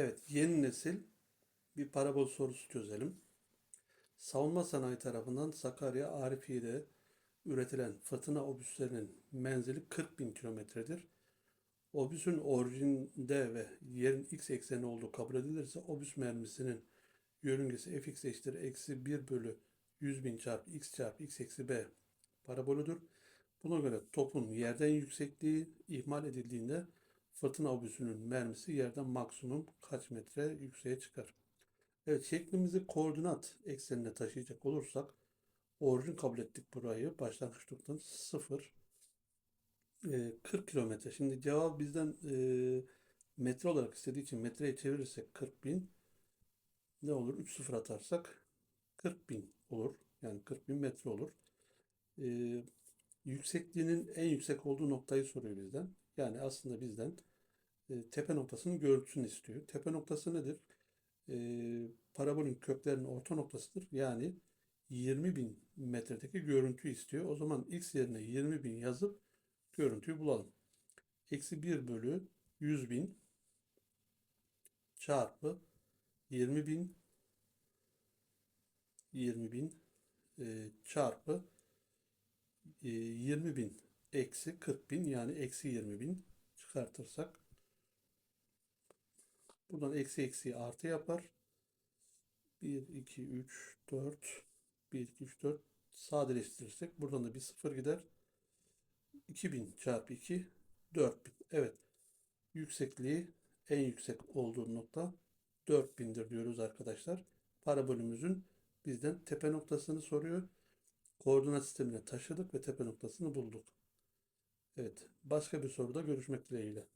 Evet, yeni nesil bir parabol sorusu çözelim. Savunma sanayi tarafından Sakarya Arifiye'de üretilen fırtına obüslerinin menzili 40 bin kilometredir. Obüsün orijinde ve yerin x ekseni olduğu kabul edilirse obüs mermisinin yörüngesi fx eşittir eksi 1 bölü 100 bin çarpı x çarpı x eksi b parabolüdür. Buna göre topun yerden yüksekliği ihmal edildiğinde fırtına obüsünün mermisi yerden maksimum kaç metre yükseğe çıkar? Evet şeklimizi koordinat eksenine taşıyacak olursak orijin kabul ettik burayı. Başlangıç noktamız 0. Ee, 40 kilometre. Şimdi cevap bizden e, metre olarak istediği için metreye çevirirsek 40 bin ne olur? 3 sıfır atarsak 40 bin olur. Yani 40 bin metre olur. Ee, yüksekliğinin en yüksek olduğu noktayı soruyor bizden. Yani aslında bizden e, tepe noktasının görüntüsünü istiyor. Tepe noktası nedir? E, parabolün köklerinin orta noktasıdır. Yani 20 bin metredeki görüntüyü istiyor. O zaman x yerine 20 bin yazıp görüntüyü bulalım. Eksi 1 bölü 100 bin çarpı 20 bin 20 bin e, çarpı e, 20 bin eksi 40 bin yani eksi 20 bin çıkartırsak buradan eksi eksi artı yapar. 1, 2, 3, 4 1, 2, 3, 4 sadeleştirirsek buradan da bir sıfır gider. 2000 çarpı 2 4000. Evet. Yüksekliği en yüksek olduğu nokta 4000'dir diyoruz arkadaşlar. Parabolümüzün bizden tepe noktasını soruyor. Koordinat sistemine taşıdık ve tepe noktasını bulduk. Evet. Başka bir soruda görüşmek dileğiyle.